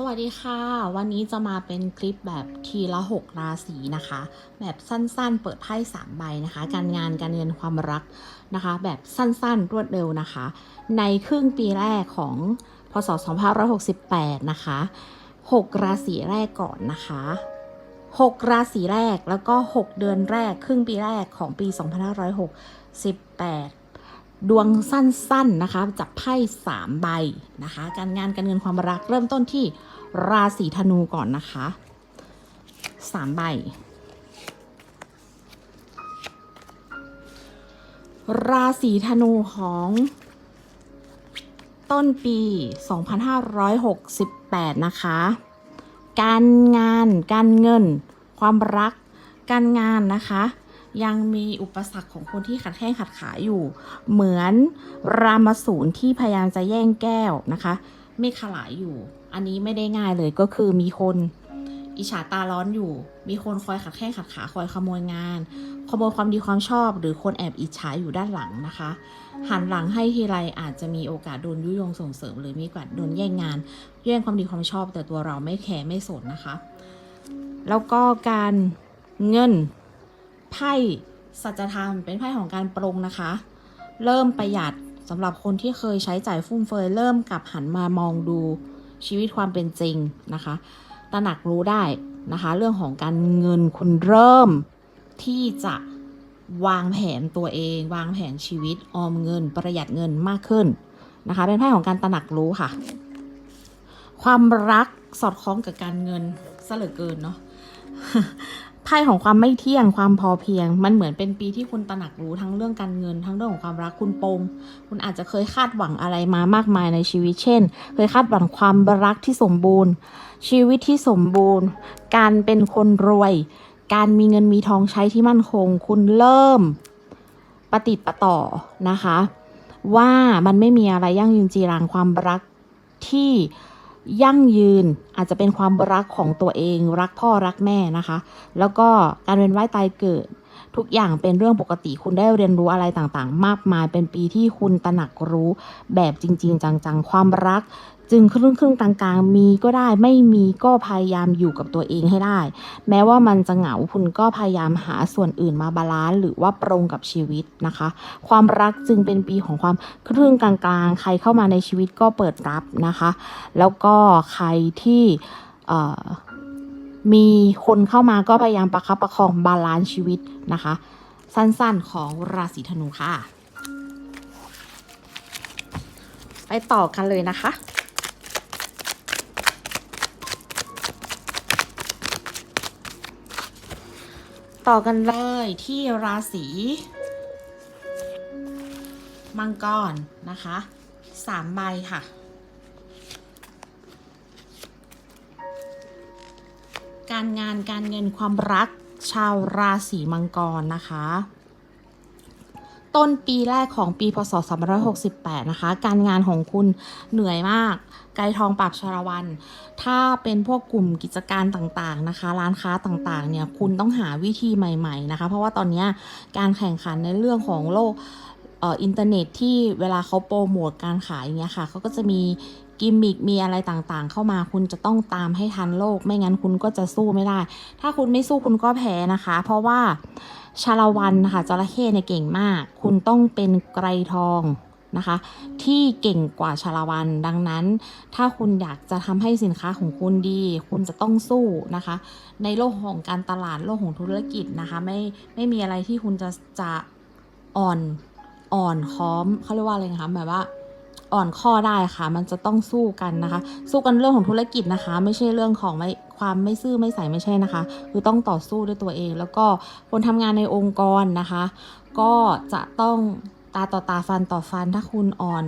สวัสดีค่ะ วันนี้จะมาเป็นคลิปแบบทีละ 6 ราศีนะคะ แบบสั้นๆ เปิดไพ่3ใบนะคะ การงานการเงินความรักนะคะ แบบสั้นๆ รวดเร็วนะคะ ในครึ่งปีแรกของพศ2568 นะคะ 6 ราศีแรกก่อนนะคะ 6 ราศีแรกแล้วก็ 6 เดือนแรกครึ่งปีแรกของปี 2568 ดวงสั้นๆนะคะจับไพ่สามใบนะคะ การงานการเงินความรักเริ่มต้นที่ราศีธนูก่อนนะคะสามใบ ราศีธนูของต้นปี 2568 นะคะ การงาน การเงิน ความรัก การงานนะคะ ยังมีอุปสรรคของคนที่ขัดแข้งขัดขาอยู่ เหมือนรามสูรที่พยายามจะแย่งแก้วนะคะเมฆขลายอยู่ อันนี้ไม่ได้ง่ายเลยก็คือมีคนอิจฉาตาร้อนอยู่ มีคนคอยขัดแข้งขัดขาคอยขโมยงาน ขโมยความดีความชอบ หรือคนแอบอิจฉาอยู่ด้านหลังนะคะ หันหลังให้ทีไรอาจจะมีโอกาสโดนยุยงส่งเสริม หรือมีโอกาสโดนแย่งงาน แย่งความดีความชอบ แต่ตัวเราไม่แคร์ไม่สนนะคะ แล้วก็การเงิน ไพ่สัจธรรมเป็นไพ่ของการปรงนะคะ เริ่มประหยัดสำหรับคนที่เคยใช้จ่ายฟุ่มเฟือยเริ่มกลับหันมามองดูชีวิตความเป็นจริงนะคะตระหนักรู้ได้นะคะ เรื่องของการเงินคุณเริ่มที่จะวางแผนตัวเอง วางแผนชีวิตออมเงิน ประหยัดเงินมากขึ้นนะคะ เป็นไพ่ของการตระหนักรู้ค่ะ ความรักสอดคล้องกับการเงินซะเหลือเกินเนาะ ไพ่ของความไม่เที่ยงความพอเพียง มันเหมือนเป็นปีที่คุณตระหนักรู้ทั้งเรื่องการเงิน ทั้งเรื่องของความรักคุณปมคุณอาจจะเคยคาดหวังอะไรมามากมายในชีวิต เช่น เคยคาดหวังความรักที่สมบูรณ์ ชีวิตที่สมบูรณ์ การเป็นคนรวย การมีเงินมีทองใช้ที่มั่นคง คุณเริ่มปฏิปต่อนะคะ ว่ามันไม่มีอะไรยั่งยืนจีรังความรักที่ ยั่งยืนอาจจะเป็นความรักของตัวเอง รักพ่อรักแม่นะคะ แล้วก็การเวียนว่ายตายเกิด ทุกอย่างเป็นเรื่องปกติคุณได้เรียนรู้อะไรต่างๆ มากมายเป็นปีที่คุณตระหนักรู้แบบจริง ๆ จังๆ ความรัก จึงครึ่งครึ่งกลางๆ มีก็ได้ไม่มีก็พยายามอยู่กับตัวเองให้ได้ แม้ว่ามันจะเหงาคุณก็พยายามหาส่วนอื่นมาบาลานซ์หรือว่าปรงกับชีวิตนะคะ ความรักจึงเป็นปีของความครึ่งกลางๆ ใครเข้ามาในชีวิตก็เปิดรับนะคะ แล้วก็ใครที่มีคนเข้ามาก็พยายามประคับประคองบาลานซ์ชีวิตนะคะ สั้นๆของราศีธนูค่ะ ไปต่อกันเลยนะคะ ต่อกันเลยที่ราศีมังกรนะคะสามใบค่ะ การงานการเงินความรักชาวราศีมังกรนะคะ ต้นปีแรกของปีพศ 2568 นะคะ การงานของคุณเหนื่อยมาก ไกลทองปาบชาละวัน ถ้าเป็นพวกกลุ่มกิจการต่างๆนะคะ ร้านค้าต่างๆ เนี่ย คุณต้องหาวิธีใหม่ ๆ นะคะ เพราะว่าตอนนี้การแข่งขันในเรื่องของโลกอินเทอร์เน็ตที่เวลาเขาโปรโมทการขายอย่างเงี้ยค่ะ เขาก็จะมีกิมมิคมีอะไรต่างๆ เข้ามาคุณจะต้องตามให้ทันโลก ไม่งั้นคุณก็จะสู้ไม่ได้ ถ้าคุณไม่สู้คุณก็แพ้นะคะ เพราะว่า ชาละวันนะคะจระเข้เนี่ยเก่งมาก คุณต้องเป็นไกรทองนะคะ ที่เก่งกว่าชาละวันดังนั้น ถ้าคุณอยากจะทำให้สินค้าของคุณดี คุณจะต้องสู้นะคะ ในโลกของการตลาดโลกของธุรกิจนะคะไม่ไม่มีอะไรที่คุณจะจะอ่อนอ่อนค้อมเขาเรียกว่าอะไรนะคะแบบว่าอ่อนข้อได้ค่ะ มันจะต้องสู้กันนะคะ สู้กันเรื่องของธุรกิจนะคะ ไม่ใช่เรื่องของไม่ ความไม่ซื่อไม่ใส่ไม่ใช่นะคะ คือต้องต่อสู้ด้วยตัวเอง แล้วก็คนทำงานในองค์กรนะคะ ก็จะต้องตาต่อตาฟันต่อฟันถ้าคุณอ่อน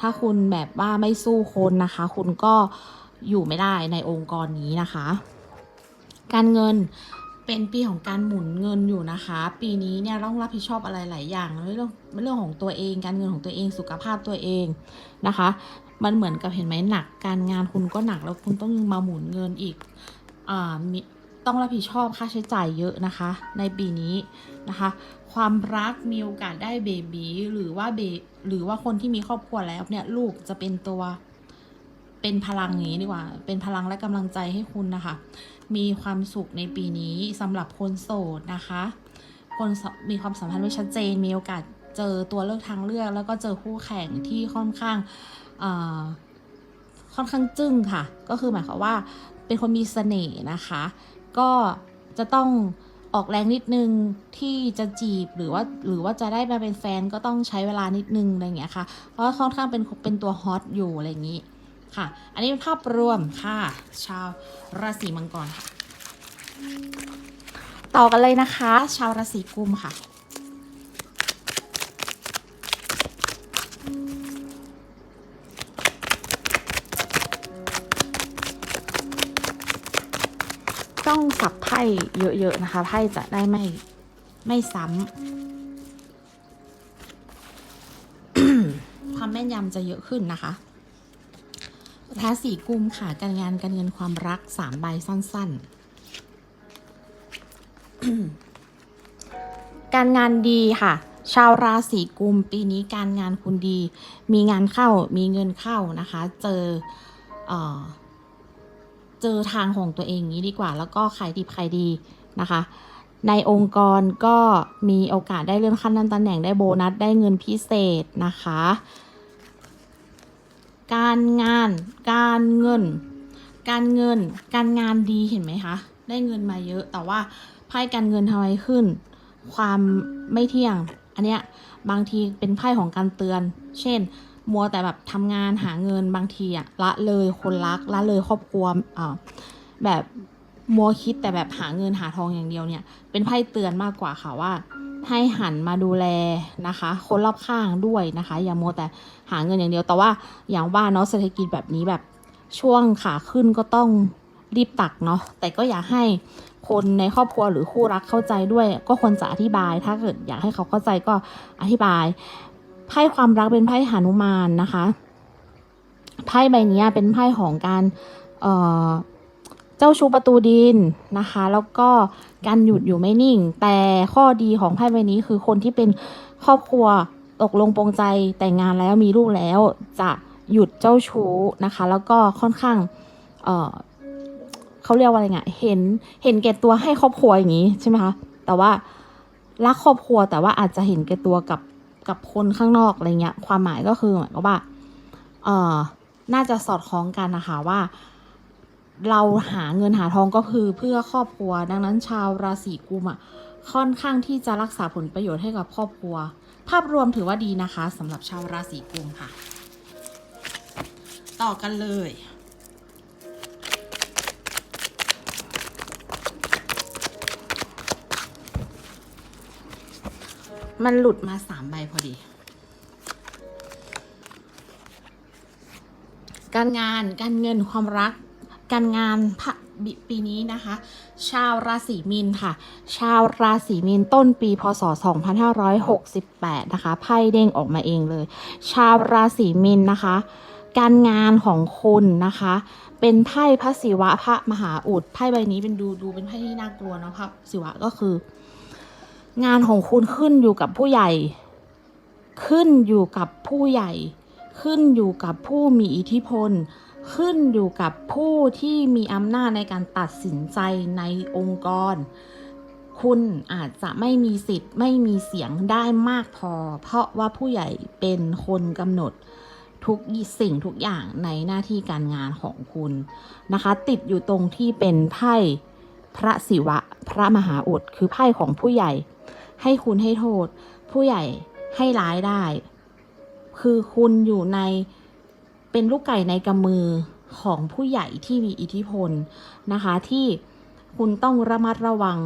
ถ้าคุณแบบว่าไม่สู้คนนะคะ คุณก็อยู่ไม่ได้ในองค์กรนี้นะคะ การเงินเป็นปีของการหมุนเงินอยู่นะคะ ปีนี้เนี่ยต้องรับผิดชอบอะไรหลายอย่างเรื่องเรื่องของตัวเอง การเงินของตัวเองสุขภาพตัวเองนะคะ มันเหมือนกับเห็นไหมหนัก การงานคุณก็หนักแล้วคุณต้องมาหมุนเงินอีกอ่ามีต้องรับผิดชอบค่าใช้จ่ายเยอะนะคะ ในปีนี้นะคะ ความรักมีโอกาสได้เบบีหรือว่าเบหรือว่าคนที่มีครอบครัวแล้วเนี่ยลูกจะเป็นตัวเป็นพลังนี้ดีกว่า เป็นพลังและกำลังใจให้คุณนะคะ มีความสุขในปีนี้สำหรับคนโสดนะคะ คนมีความสัมพันธ์ไม่ชัดเจน มีโอกาสเจอตัวเลือกทางเลือก แล้วก็เจอคู่แข่งที่ค่อนข้าง ค่อนข้างจึ้งค่ะ ก็คือหมายความว่าเป็นคนมีเสน่ห์นะคะ ก็จะต้องออกแรงนิดนึงที่จะจีบหรือว่าหรือว่าจะได้มาเป็นแฟนก็ต้องใช้เวลานิดนึงอะไรอย่างเงี้ยค่ะ เพราะว่าค่อนข้างเป็นเป็นตัวฮอตอยู่อะไรอย่างงี้ค่ะ อันนี้เป็นภาพรวมค่ะ ชาวราศีมังกรค่ะ ต่อกันเลยนะคะ ชาวราศีกุมค่ะ สับไพ่เยอะๆนะคะไพ่จะได้ไม่ไม่ซ้ำความแม่นยำจะเยอะขึ้นนะคะท้าสีกุมค่ะการงานการเงินความรักสามใบสั้น ๆ การงานดีค่ะ ชาวราศีกุมปีนี้การงานคุณดี มีงานเข้ามีเงินเข้านะคะ เจอเออ เจอทางของตัวเองงนี้ดีกว่า แล้วก็ขายดีขายดีนะคะ ในองค์กรก็มีโอกาสได้เลื่อนขั้นตำแหน่งได้โบนัสได้เงินพิเศษนะคะ การงานการเงิน การเงิน การงานดีเห็นไหมคะได้เงินมาเยอะแต่ว่าไพ่การเงินทำไมขึ้น ความไม่เที่ยง อันเนี้ยบางทีเป็นไพ่ของการเตือน เช่น มัวแต่แบบทำงานหาเงินบางทีอะละเลยคนรักละเลยครอบครัวอ่าแบบมัวคิดแต่แบบหาเงินหาทองอย่างเดียวเนี่ย เป็นไพ่เตือนมากกว่าค่ะว่าให้หันมาดูแลนะคะ คนรอบข้างด้วยนะคะ อย่ามัวแต่หาเงินอย่างเดียวแต่ว่าอย่างว่าเนาะเศรษฐกิจแบบนี้แบบช่วงขาขึ้นก็ต้องรีบตักเนาะแต่ก็อย่าให้คนในครอบครัวหรือคู่รักเข้าใจด้วย ก็ควรจะอธิบาย ถ้าเกิดอยากให้เขาเข้าใจก็อธิบาย ไพ่ความรักเป็นไพ่หานุมานนะคะไพ่ใบนี้เป็นไพ่ของการเออเจ้าชูประตูดินนะคะ แล้วก็การหยุดอยู่ไม่นิ่ง แต่ข้อดีของไพ่ใบนี้คือคนที่เป็นครอบครัวตกลงปรงใจแต่งงานแล้วมีลูกแล้วจะหยุดเจ้าชู้นะคะ แล้วก็ค่อนข้างเออเขาเรียกว่าอะไรเงี้ยเห็นเห็นแก่ตัวให้ครอบครัวอย่างนี้ใช่ไหมคะแต่ว่ารักครอบครัวแต่ว่าอาจจะเห็นแก่ตัวกับ กับคนข้างนอกอะไรเงี้ย ความหมายก็คือเหมือนกับว่า เออน่าจะสอดคล้องกันนะคะว่า เราหาเงินหาทองก็คือเพื่อครอบครัว ดังนั้นชาวราศีกุมอะค่อนข้างที่จะรักษาผลประโยชน์ให้กับครอบครัว ภาพรวมถือว่าดีนะคะสำหรับชาวราศีกุมค่ะ ต่อกันเลย มันหลุดมาสามใบพอดี การงานการเงินความรัก การงานพะปีนี้นะคะ ชาวราศีมีนค่ะ ชาวราศีมีนต้นปีพศ 2568 นะคะไพ่เด้งออกมาเองเลย ชาวราศีมีนนะคะ การงานของคุณนะคะ เป็นไพ่พระศิวะพระมหาอุดไพ่ใบนี้เป็นดูดูเป็นไพ่ที่น่ากลัวเนะพระศิวะก็คือ งานของคุณขึ้นอยู่กับผู้ใหญ่ ขึ้นอยู่กับผู้ใหญ่ ขึ้นอยู่กับผู้มีอิทธิพล ขึ้นอยู่กับผู้ที่มีอำนาจในการตัดสินใจในองค์กร คุณอาจจะไม่มีสิทธิ์ไม่มีเสียงได้มากพอ เพราะว่าผู้ใหญ่เป็นคนกำหนดทุกสิ่งทุกอย่างในหน้าที่การงานของคุณนะคะ ติดอยู่ตรงที่เป็นไพ่พระศิวะ พระมหาอุดคือไพ่ของผู้ใหญ่ ให้คุณให้โทษ ผู้ใหญ่ให้ร้ายได้ คือคุณอยู่ในเป็นลูกไก่ในกำมือของผู้ใหญ่ที่มีอิทธิพลนะคะ ที่คุณต้องระมัดระวัง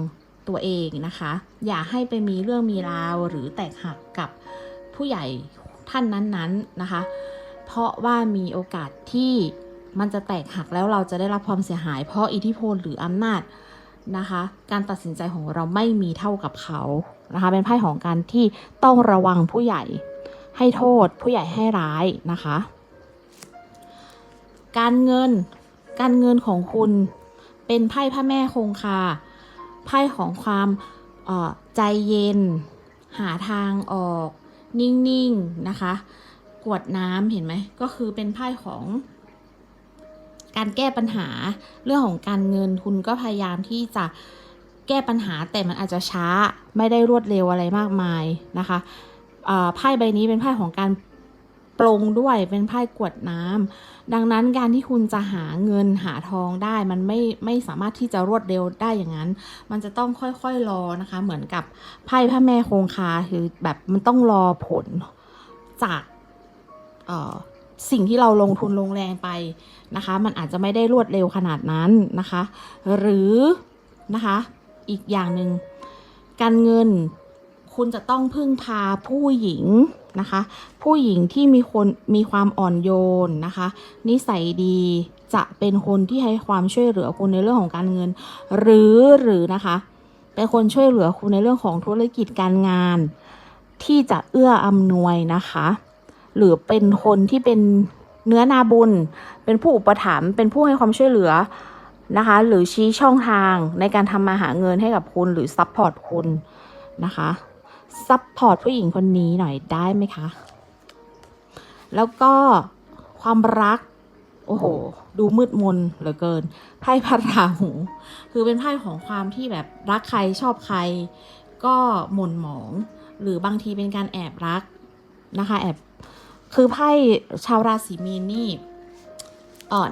ตัวเองนะคะ อย่าให้ไปมีเรื่องมีราวหรือแตกหักกับผู้ใหญ่ท่านนั้นๆนะคะ เพราะว่ามีโอกาสที่มันจะแตกหักแล้วเราจะได้รับความเสียหาย เพราะอิทธิพลหรืออำนาจ นะคะ การตัดสินใจของเราไม่มีเท่ากับเขานะคะ เป็นไพ่ของการที่ต้องระวังผู้ใหญ่ให้โทษผู้ใหญ่ให้ร้ายนะคะ การเงินการเงินของคุณเป็นไพ่พระแม่คงคาไพ่ของความออใจเย็น หาทางออก นิ่งๆนะคะ กวดน้ำเห็นไหมก็คือเป็นไพ่ของ การแก้ปัญหาเรื่องของการเงินคุณก็พยายามที่จะแก้ปัญหาแต่มันอาจจะช้าไม่ได้รวดเร็วอะไรมากมายนะคะไพ่ใบนี้เป็นไพ่ของการปลงด้วยเป็นไพ่กวดน้ำดังนั้นการที่คุณจะหาเงินหาทองได้มันไม่ไม่สามารถที่จะรวดเร็วได้อย่างนั้น มันจะต้องค่อยๆรอนะคะ เหมือนกับไพ่พระแม่คงคาคือแบบมันต้องรอผลจากเอ่อ สิ่งที่เราลงทุนลงแรงไปนะคะ มันอาจจะไม่ได้รวดเร็วขนาดนั้นนะคะ หรือนะคะอีกอย่างหนึ่งการเงินคุณจะต้องพึ่งพาผู้หญิงนะคะ ผู้หญิงที่มีคนมีความอ่อนโยนนะคะ นิสัยดีจะเป็นคนที่ให้ความช่วยเหลือคุณในเรื่องของการเงิน หรือหรือนะคะ เป็นคนช่วยเหลือคุณในเรื่องของธุรกิจการงาน ที่จะเอื้ออำนวยนะคะ หรือเป็นคนที่เป็นเนื้อนาบุญ เป็นผู้อุปถัมภ์เป็นผู้ให้ความช่วยเหลือนะคะ หรือชี้ช่องทางในการทำมาหาเงินให้กับคุณหรือซัพพอร์ตคุณนะคะซัพพอร์ตผู้หญิงคนนี้หน่อยได้ไหมคะ แล้วก็ความรัก โอ้โห ดูมืดมนเหลือเกิน ไพ่พระราหู คือเป็นไพ่ของความที่แบบรักใครชอบใคร ก็หม่นหมอง หรือบางทีเป็นการแอบรักนะคะ แอบ คือไพ่ชาวราศีมีนนี่อ่อ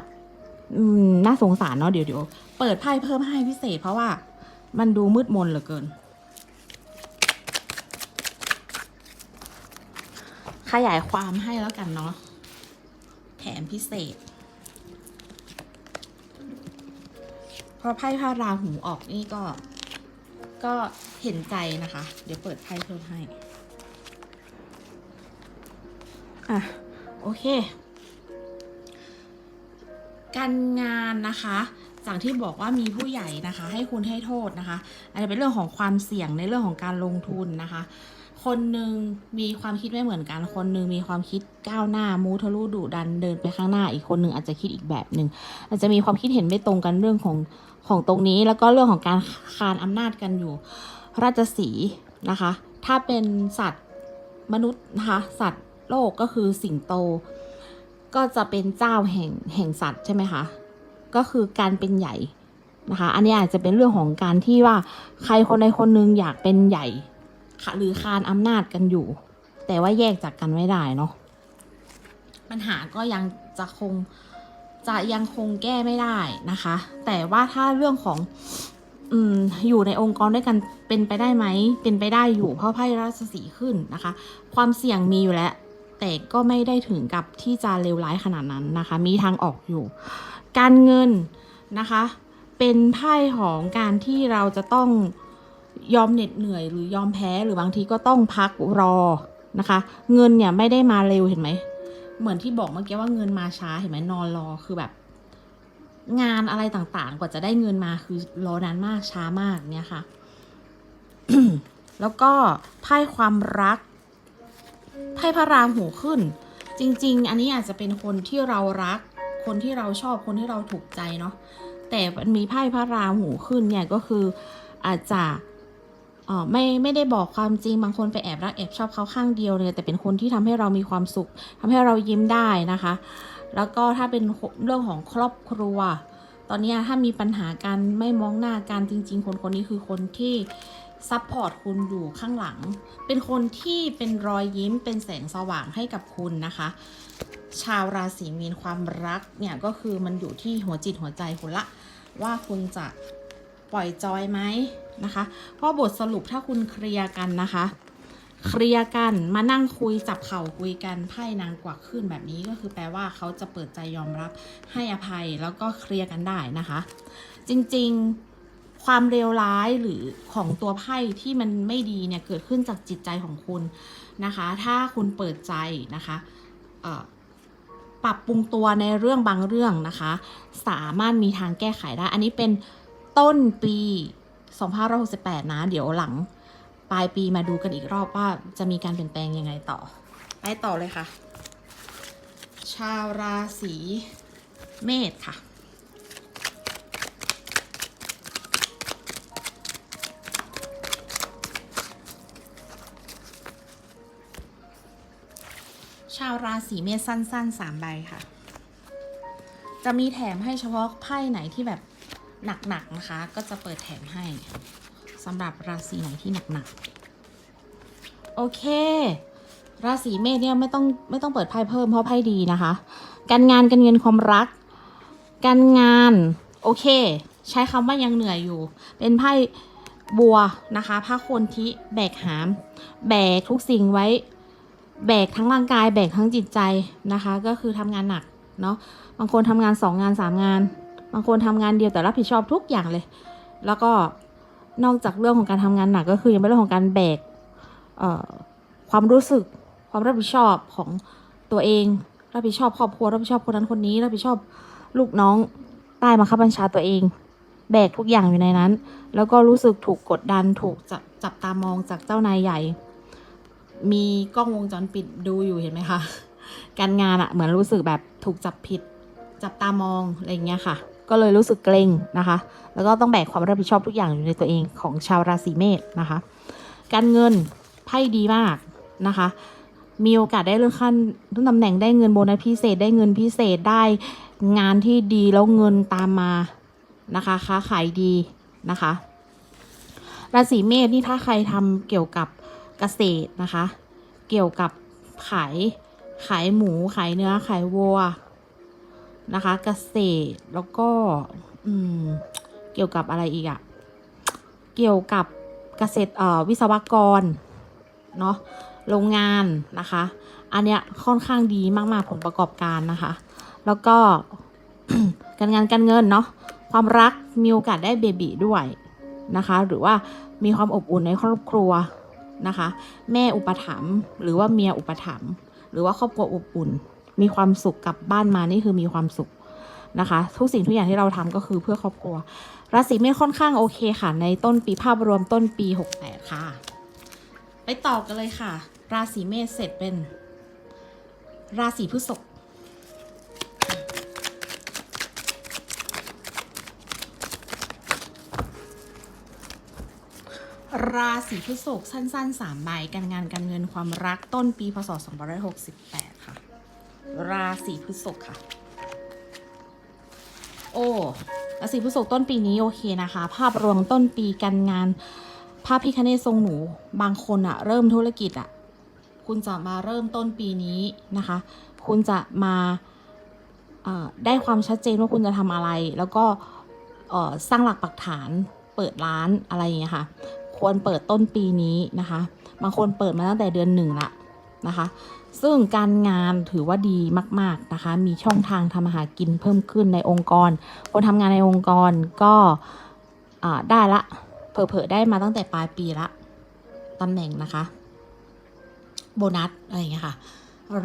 อน่าสงสารเนาะเดี๋ยวเดี๋ยวเปิดไพ่เพิ่มให้พิเศษ เพราะว่ามันดูมืดมนเหลือเกิน ขยายความให้แล้วกันเนาะแถมพิเศษพอไพ่พระราหูออกนี่ก็ ก็เห็นใจนะคะ เดี๋ยวเปิดไพ่เพิ่มให้ อะโอเค การงานนะคะจากที่บอกว่ามีผู้ใหญ่นะคะ ให้คุณให้โทษนะคะอาจจะเป็นเรื่องของความเสี่ยงในเรื่องของการลงทุนนะคะ คนหนึ่งมีความคิดไม่เหมือนกัน คนหนึ่งมีความคิดก้าวหน้ามูทะลุดุดันเดินไปข้างหน้าอีกคนหนึ่งอาจจะคิดอีกแบบหนึ่งอาจจะมีความคิดเห็นไม่ตรงกันเรื่องของของตรงนี้ แล้วก็เรื่องของการคานอำนาจกันอยู่ ราชสีนะคะ ถ้าเป็นสัตว์มนุษย์นะคะสัตว์ โลกก็คือสิงโต ก็จะเป็นเจ้าแห่งแห่งสัตว์ใช่ไหมคะ ก็คือการเป็นใหญ่นะคะ อันนี้อาจจะเป็นเรื่องของการที่ว่าใครคนใดคนหนึ่งอยากเป็นใหญ่ค่ะหรือคานอำนาจกันอยู่ แต่ว่าแยกจากกันไม่ได้เนาะ ปัญหาก็ยังจะคงจะยังคงแก้ไม่ได้นะคะ แต่ว่าถ้าเรื่องของออยู่ในองค์กรด้วยกันเป็นไปได้ไหม เป็นไปได้อยู่เพราะไพ่ราชสีขึ้นนะคะ ความเสี่ยงมีอยู่แล้ว แต่ก็ไม่ได้ถึงกับที่จะเลวร้ายขนาดนั้นนะคะ มีทางออกอยู่ การเงินนะคะ เป็นไพ่ของการที่เราจะต้องยอมเหน็ดเหนื่อยหรือยอมแพ้หรือบางทีก็ต้องพักรอนะคะ เงินเนี่ยไม่ได้มาเร็วเห็นไหมเหมือนที่บอกเมื่อกี้ว่าเงินมาช้าเห็นไหมนอนรอคือแบบ งานอะไรต่างๆ กว่าจะได้เงินมาคือรอนานมากช้ามากเนี่ยค่ะ แล้วก็ไพ่ความรัก ไพ่พระรามหูขึ้น จริง ๆ อันนี้อาจจะเป็นคนที่เรารัก คนที่เราชอบคนที่เราถูกใจเนาะแต่มันมีไพ่พระรามหูขึ้นเนี่ยก็คืออาจจะอ๋อไม่ไม่ได้บอกความจริงบางคนไปแอบรักแอบชอบเขาข้างเดียวเลยแต่เป็นคนที่ทำให้เรามีความสุขทำให้เรายิ้มได้นะคะ แล้วก็ถ้าเป็นเรื่องของครอบครัว ตอนนี้ถ้ามีปัญหาการไม่มองหน้ากันจริง ๆ คนคนนี้คือคนที่ ซัพพอร์ตคุณอยู่ข้างหลัง เป็นคนที่เป็นรอยยิ้มเป็นแสงสว่างให้กับคุณนะคะ ชาวราศีมีนความรักเนี่ยก็คือมันอยู่ที่หัวจิตหัวใจคุณละ ว่าคุณจะปล่อยจอยไหมนะคะเพราะบทสรุปถ้าคุณเคลียร์กันนะคะ เคลียร์กันมานั่งคุยจับเข่าคุยกันไพ่นางกวักขึ้นแบบนี้ก็คือแปลว่าเขาจะเปิดใจยอมรับให้อภัยแล้วก็เคลียร์กันได้นะคะ จริงๆ ความเลวร้ายหรือของตัวไพ่ที่มันไม่ดีเนี่ยเกิดขึ้นจากจิตใจของคุณนะคะ ถ้าคุณเปิดใจนะคะเอ่อปรับปรุงตัวในเรื่องบางเรื่องนะคะ สามารถมีทางแก้ไขได้ อันนี้เป็นต้นปี2568 นะ เดี๋ยวหลังปลายปีมาดูกันอีกรอบว่าจะมีการเปลี่ยนแปลงยังไงต่อ ไปต่อเลยค่ะ ชาวราศีเมษค่ะ ชาวราศีเมษสั้นๆสามใบค่ะ จะมีแถมให้เฉพาะไพ่ไหนที่แบบหนักๆนะคะ ก็จะเปิดแถมให้สำหรับราศีไหนที่หนักๆ โอเค ราศีเมษเนี่ยไม่ต้องไม่ต้องเปิดไพ่เพิ่มเพราะไพ่ดีนะคะ การงานการเงินความรัก การงานโอเค ใช้คำว่ายังเหนื่อยอยู่ เป็นไพ่บัวนะคะผ้าคนที่แบกหาม แบกทุกสิ่งไว้ แบกทั้งร่างกายแบกทั้งจิตใจนะคะ ก็คือทำงานหนักเนาะบางคนทำงานสองงานสามงาน บางคนทำงานเดียวแต่รับผิดชอบทุกอย่างเลย แล้วก็นอกจากเรื่องของการทำงานหนักก็คือยังเป็นเรื่องของการแบกความรู้สึกความรับผิดชอบของตัวเอง รับผิดชอบครอบครัวรับผิดชอบคนนั้นคนนี้ รับผิดชอบลูกน้องใต้บังคับบัญชาตัวเอง แบกทุกอย่างอยู่ในนั้น แล้วก็รู้สึกถูกกดดันถูกจับจับตามองจากเจ้านายใหญ่ มีกล้องวงจรปิดดูอยู่เห็นไหมคะ การงานอะเหมือนรู้สึกแบบถูกจับผิด จับตามองอะไรเงี้ยค่ะ ก็เลยรู้สึกเกรงนะคะ แล้วก็ต้องแบกความรับผิดชอบทุกอย่างอยู่ในตัวเองของชาวราศีเมษนะคะ การเงินไพ่ดีมากนะคะ มีโอกาสได้เลื่อนขั้นเลื่อนตำแหน่งได้เงินโบนัสพิเศษได้เงินพิเศษได้งานที่ดีแล้วเงินตามมานะคะค้าขายดีนะคะราศีเมษนี่ถ้าใครทำเกี่ยวกับ เกษตรนะคะ เกี่ยวกับขายขายหมูขายเนื้อขายวัวนะคะ เกษตรแล้วก็อืมเกี่ยวกับอะไรอีกอะเกี่ยวกับเกษตรเอ่อวิศวกรเนาะโรงงานนะคะ อันเนี้ยค่อนข้างดีมากๆผลประกอบการนะคะ แล้วก็การงานการเงินเนาะความรักมีโอกาสได้เบบีด้วยนะคะ หรือว่ามีความอบอุ่นในครอบครัว นะคะ แม่อุปถัมภ์หรือว่าเมียอุปถัมภ์หรือว่าครอบครัวอบอุ่น มีความสุขกลับบ้านมานี่คือมีความสุขนะคะ ทุกสิ่งทุกอย่างที่เราทำก็คือเพื่อครอบครัวราศีเมษค่อนข้างโอเคค่ะ ในต้นปีภาพรวมต้นปี 68 ค่ะ ไปต่อกันเลยค่ะ ราศีเมษเสร็จเป็น ราศีพฤษภ ราศีพฤษภสั้นๆ3ใบการงานการเงินความรักต้นปีพศ2568 ค่ะ ราศีพฤษภค่ะ โอ้ราศีพฤษภต้นปีนี้โอเคนะคะ ภาพรวมต้นปีการงานภาพพิคเนตทรงหนูบางคนอะเริ่มธุรกิจอะคุณจะมาเริ่มต้นปีนี้นะคะ คุณจะมาได้ความชัดเจนว่าคุณจะทำอะไร แล้วก็สร้างหลักปักฐานเปิดร้านอะไรอย่างเงี้ยค่ะ ควรเปิดต้นปีนี้นะคะ บางคนเปิดมาตั้งแต่เดือนหนึ่งละนะคะ ซึ่งการงานถือว่าดีมาก ๆนะคะ มีช่องทางทำอาหารกินเพิ่มขึ้นในองค์กร คนทำงานในองค์กรก็ได้ละเผลอๆได้มาตั้งแต่ปลายปีละตำแหน่งนะคะ โบนัสอะไรอย่างเงี้ยค่ะ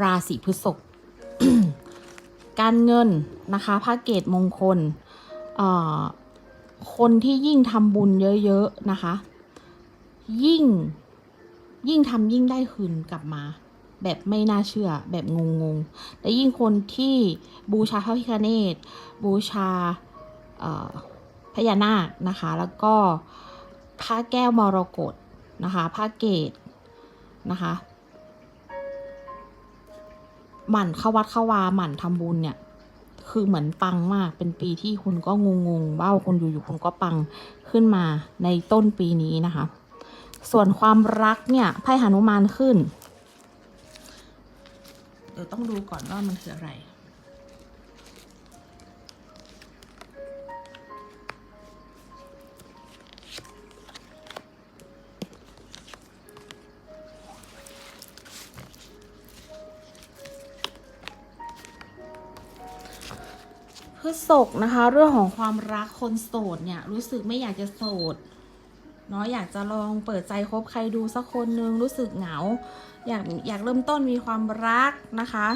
ราศีพฤษภการเงินนะคะพระเกตมงคล คนที่ยิ่งทำบุญเยอะ ๆ นะคะ ยิ่ง ยิ่งทำยิ่งได้คืนกลับมา แบบไม่น่าเชื่อแบบงงๆและยิ่งคนที่บูชาพระพิฆเนศบูชาพญานาคนะคะ แล้วก็พระแก้วมรกตนะคะพระเกตนะคะหมั่นเข้าวัดเข้าวาหมั่นทำบุญเนี่ย คือเหมือนปังมากเป็นปีที่คุณก็งงๆว่าคุณอยู่ๆคุณก็ปังขึ้นมาในต้นปีนี้นะคะ ส่วนความรักเนี่ยไพ่หนุมานขึ้น เดี๋ยวต้องดูก่อนว่ามันคืออะไรพฤษกนะคะ เรื่องของความรักคนโสดเนี่ย รู้สึกไม่อยากจะโสด เนาะอยากจะลองเปิดใจคบใครดูสักคนนึงรู้สึกเหงา อยากอยากเริ่มต้นมีความรักนะคะ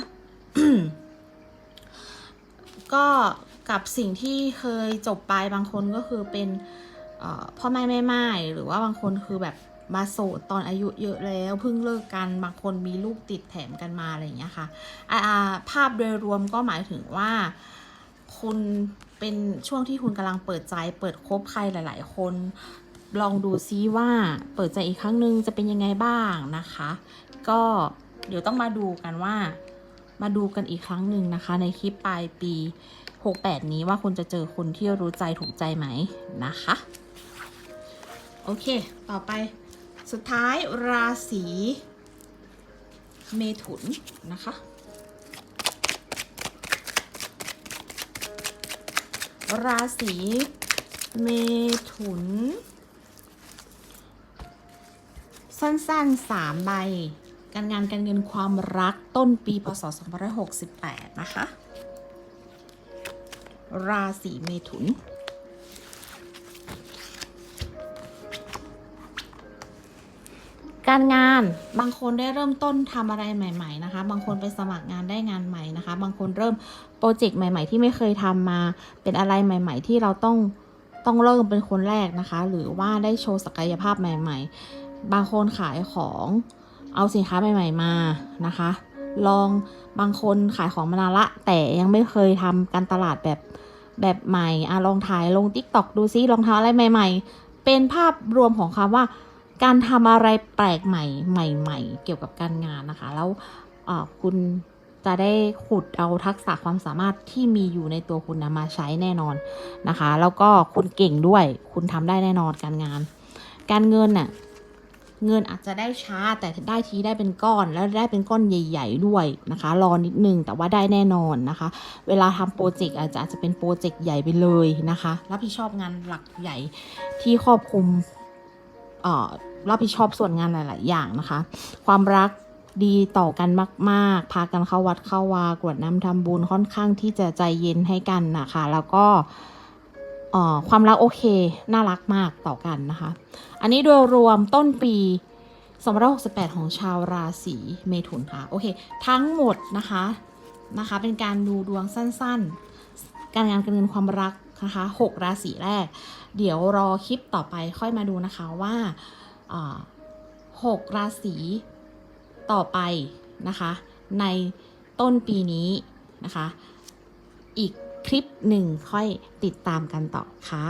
ก็กับสิ่งที่เคยจบไปบางคนก็คือเป็นพ่อแม่แม่ไม้หรือว่าบางคนคือแบบมาโสดตอนอายุเยอะแล้วเพิ่งเลิกกันบางคนมีลูกติดแถมกันมาอะไรอย่างเงี้ยค่ะภาพโดยรวมก็หมายถึงว่าคุณเป็นช่วงที่คุณกำลังเปิดใจเปิดคบใครหลาย ๆ คน ลองดูซิว่าเปิดใจอีกครั้งหนึ่งจะเป็นยังไงบ้างนะคะ ก็เดี๋ยวต้องมาดูกันว่า มาดูกันอีกครั้งหนึ่งนะคะ ในคลิปปลายปี 68 นี้ว่าคุณจะเจอคนที่รู้ใจถูกใจไหมนะคะ โอเค ต่อไปสุดท้ายราศีเมถุนนะคะราศีเมถุน สั้นๆ3ใบ การงานการเงินความรักต้นปีพศ2568 นะคะ ราศีเมถุน การงานบางคนได้เริ่มต้นทำอะไรใหม่ ๆ นะคะ บางคนไปสมัครงานได้งานใหม่นะคะ บางคนเริ่มโปรเจกต์ใหม่ ๆ ที่ไม่เคยทำมาเป็นอะไรใหม่ ๆ ที่เราต้องต้องเริ่มเป็นคนแรกนะคะ หรือว่าได้โชว์ศักยภาพใหม่ ๆ บางคนขายของเอาสินค้าใหม่ๆมานะคะ ลองบางคนขายของมานานละ แต่ยังไม่เคยทำการตลาดแบบแบบใหม่อะลองถ่ายลง t ิ k t o k ดูซิลองทำอะไรใหม่ ๆ เป็นภาพรวมของคำว่า การทำอะไรแปลกใหม่ใหม่ ๆ เกี่ยวกับการงานนะคะ แล้วคุณจะได้ขุดเอาทักษะความสามารถที่มีอยู่ในตัวคุณนะมาใช้แน่นอนนะคะ แล้วก็คุณเก่งด้วย คุณทำได้แน่นอนการงาน การเงินน่ะ เงินอาจจะได้ช้าแต่ได้ทีได้เป็นก้อนแล้วได้เป็นก้อนใหญ่ ๆ ด้วยนะคะ รอนิดนึงแต่ว่าได้แน่นอนนะคะ เวลาทำโปรเจกต์อาจจะอาจจะเป็นโปรเจกต์ใหญ่ไปเลยนะคะ รับผิดชอบงานหลักใหญ่ที่ครอบคลุมรับผิดชอบส่วนงานหลาย ๆ อย่างนะคะ ความรักดีต่อกันมาก ๆ พากันเข้าวัดเข้าวากรวดน้ำทำบุญค่อนข้างที่จะใจเย็นให้กันนะคะ แล้วก็ ความรักโอเค น่ารักมากต่อกันนะคะ อันนี้โดยรวมต้นปี2568 ของชาวราศีเมถุนค่ะ โอเค ทั้งหมดนะคะนะคะ เป็นการดูดวงสั้นๆ การงานการเงินความรักนะคะ6ราศีแรก เดี๋ยวรอคลิปต่อไปค่อยมาดูนะคะว่าอ่าหกราศีต่อไปนะคะ ในต้นปีนี้นะคะ อีก คลิปหนึ่งค่อยติดตามกันต่อค่ะ